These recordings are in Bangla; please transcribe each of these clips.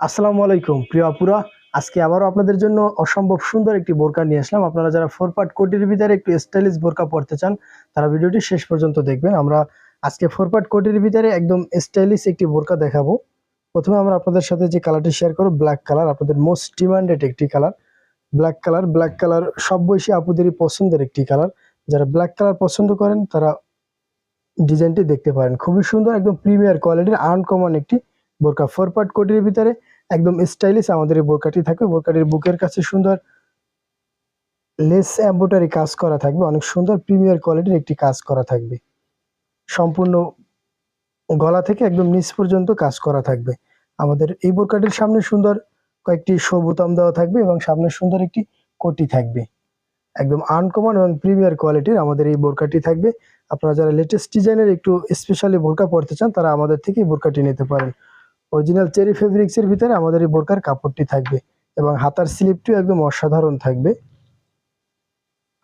আসসালামু আলাইকুম, প্রিয় আপুরা। আজকে আবারও আপনাদের জন্য অসম্ভব সুন্দর একটি বোরকা নিয়ে আসলাম। আপনারা যারা ফোর পার্ট কোটির ভিতরে একটু স্টাইলিশ বোরকা পড়তে চান, তারা ভিডিওটি শেষ পর্যন্ত দেখবেন। আমরা আজকে ফোর পার্ট কোটির ভিতরে একদম স্টাইলিশ একটি বোরকা দেখাবো। প্রথমে আমরা আপনাদের সাথে যে কালারটি শেয়ার করব ব্ল্যাক কালার আপনাদের মোস্ট ডিমান্ডেড একটি colour black colour black colour সব বয়সী আপুদেরই পছন্দের একটি কালার যারা ব্ল্যাক কালার পছন্দ করেন, তারা ডিজাইনটি দেখতে পারেন। খুবই সুন্দর, একদম প্রিমিয়ার কোয়ালিটির আনকমন একটি বোরকা ফোর পার্ট কোটির ভিতরে, একদম স্টাইলিশ আমাদের এই বোরকাটি থাকবে। বোরকাটির বুকের কাছে সুন্দর লেস এম্বোটারি কাজ করা থাকবে, অনেক সুন্দর প্রিমিয়ার কোয়ালিটির একটি কাজ করা থাকবে। সম্পূর্ণ গলা থেকে একদম নিচ পর্যন্ত কাজ করা থাকবে। আমাদের এই বোরকাটির সামনে সুন্দর কয়েকটি সবুতাম দেওয়া থাকবে এবং সামনে সুন্দর একটি কোটি থাকবে। একদম আনকমন এবং প্রিমিয়ার কোয়ালিটির আমাদের এই বোরকাটি থাকবে। আপনারা যারা লেটেস্ট ডিজাইনের একটু স্পেশালি বোরকা পড়তে চান, তারা আমাদের থেকে এই বোরকাটি নিতে পারেন। অরিজিনাল চেরি ফেব্রিক্সের ভিতরে আমাদের এই বোরকার কাপড়টি থাকবে এবং হাতার স্লিপটিও একদম অসাধারণ থাকবে।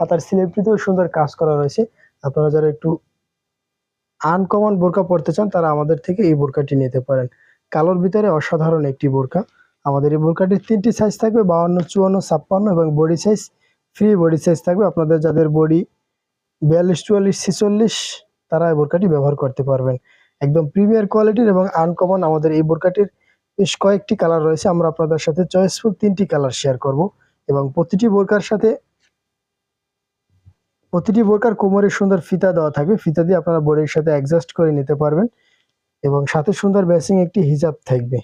হাতার স্লিপটিতেও সুন্দর কাজ করা রয়েছে। আপনারা যারা একটু আনকমন বোরকা পড়তে চান, তারা আমাদের থেকে এই বোরকাটি নিতে পারেন। কালোর ভিতরে অসাধারণ একটি বোরকা। আমাদের এই বোরকাটির তিনটি সাইজ থাকবে বাউন্ন চুয়ান্ন, ছাপ্পান্ন এবং body size free body size থাকবে। আপনাদের যাদের বডি বিয়াল্লিশ, চুয়াল্লিশ, ছেচল্লিশ, তারা এই বোরকাটি ব্যবহার করতে পারবেন। একদম প্রিমিয়ার কোয়ালিটির এবং আনকমন আমাদের এই বোরকাটির বেশ কয়েকটি কালার রয়েছে। আমরা আপনাদের সাথে চয়েসফুল তিনটি কালার শেয়ার করব এবং প্রতিটি বোরকার সাথে প্রতিটি বোরকার কোমরে সুন্দর ফিতা দেওয়া থাকবে। ফিতা দিয়ে আপনারা বডির সাথে অ্যাডজাস্ট করে নিতে পারবেন এবং সাথে সুন্দর ব্যাসিং একটি হিজাব থাকবে।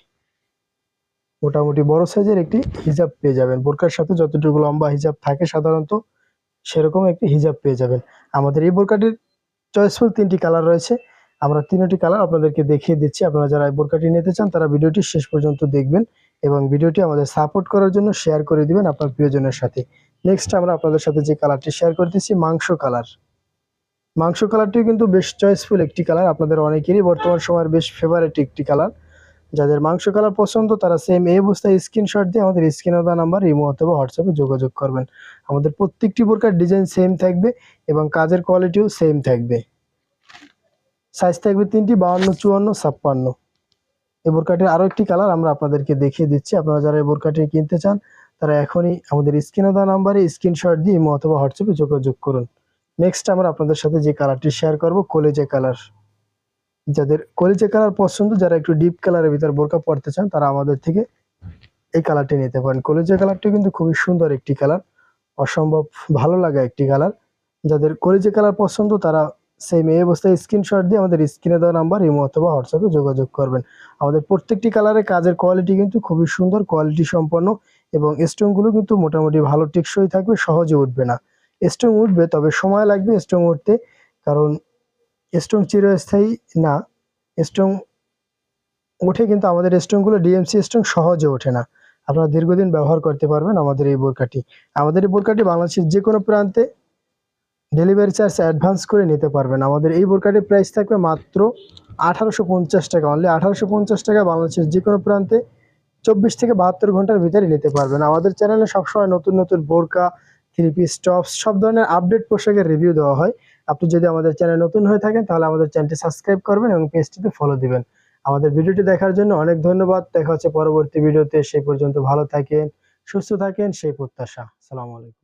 মোটামুটি বড় সাইজের একটি হিজাব পেয়ে যাবেন। বোরকার সাথে যতটুকু লম্বা হিজাব থাকে সাধারণত সেরকম একটি হিজাব পেয়ে যাবেন। আমাদের এই বোরকাটির চয়েসফুল তিনটি কালার রয়েছে। আমরা তিনটি কালার আপনাদেরকে দেখিয়ে দিচ্ছি। আপনারা যারা বোরকাটি নিতে চান, তারা ভিডিওটি শেষ পর্যন্ত দেখবেন এবং ভিডিওটি আমাদের সাপোর্ট করার জন্য শেয়ার করে দিবেন আপনার প্রিয়জনের সাথে। নেক্সট আমরা আপনাদের সাথে যে কালারটি শেয়ার করতেছি, মাংস কালার। মাংস কালারটিও কিন্তু বেশ চয়েসফুল একটি কালার, আপনাদের অনেকেরই বর্তমান সময়ের বেশ ফেভারিট একটি কালার। যাদের মাংস কালার পছন্দ, তারা সেম এই অবস্থায় স্ক্রিনশট দিয়ে আমাদের স্ক্রিনে দেওয়া নাম্বার ইমো অথবা হোয়াটসঅ্যাপে যোগাযোগ করবেন। আমাদের প্রত্যেকটি বোরকার ডিজাইন সেম থাকবে এবং কাজের কোয়ালিটিও সেম থাকবে। সাইজ থাকবে তিনটি, বাউন্ন, চুয়ান্ন, ছাপ্পান্ন। এই বোরকাটির আরও একটি কালার আমরা আপনাদেরকে দেখিয়ে দিচ্ছি। আপনারা যারা এই বোরকাটি কিনতে চান, তারা এখনই আমাদের স্ক্রিনে দেওয়া নাম্বারে স্ক্রিনশট দিয়ে অথবা হোয়াটসঅ্যাপে যোগাযোগ করুন। নেক্সট আমরা আপনাদের সাথে যে কালারটি শেয়ার করব, কলেজে কালার। যাদের কলেজে কালার পছন্দ, যারা একটু ডিপ কালারের ভিতর বোরকা পড়তে চান, তারা আমাদের থেকে এই কালারটি নিতে পারেন। কলেজে কালারটি কিন্তু খুবই সুন্দর একটি কালার, অসম্ভব ভালো লাগা একটি কালার। যাদের কলেজে কালার পছন্দ, তারা সেম এই অবস্থায় স্ক্রিনশট দিয়ে আমাদের স্ক্রিনে দেওয়া নাম্বার ইমো অথবা হোয়াটসঅ্যাপে যোগাযোগ করবেন। আমাদের প্রত্যেকটি কালারের কাজের কোয়ালিটি কিন্তু খুবই সুন্দর কোয়ালিটি সম্পন্ন এবং স্টোনগুলো কিন্তু মোটামুটি ভালো টেকসই থাকবে, সহজে উঠবে না। স্টোন উঠবে, তবে সময় লাগবে স্টোন উঠতে, কারণ স্টোন চিরস্থায়ী না স্টোন উঠে কিন্তু আমাদের স্টোনগুলো ডিএমসি স্টোন সহজে ওঠে না। আপনারা দীর্ঘদিন ব্যবহার করতে পারবেন আমাদের এই বোরকাটি আমাদের এই বোরকাটি বাংলাদেশের যে কোনো প্রান্তে ডেলিভারি চার্জ অ্যাডভান্স করে নিতে পারবেন। আমাদের এই বোরকাটির প্রাইস থাকবে মাত্র আঠারোশো পঞ্চাশ টাকা। অনলি আঠারোশো পঞ্চাশ টাকা বাংলাদেশের যে কোনো প্রান্তে চব্বিশ থেকে বাহাত্তর ঘণ্টার ভিতরে নিতে পারবেন। আমাদের চ্যানেলে সবসময় নতুন নতুন বোরকা থ্রি পিস টপস সব ধরনের আপডেট পোশাকের রিভিউ দেওয়া হয়। আপনি যদি আমাদের চ্যানেল নতুন হয়ে থাকেন, তাহলে আমাদের চ্যানেলটি সাবস্ক্রাইব করবেন এবং পেজটিতে ফলো দিবেন। আমাদের ভিডিওটি দেখার জন্য অনেক ধন্যবাদ। দেখা হচ্ছে পরবর্তী ভিডিওতে। সেই পর্যন্ত ভালো থাকেন, সুস্থ থাকেন, সেই প্রত্যাশা। আসসালামু আলাইকুম।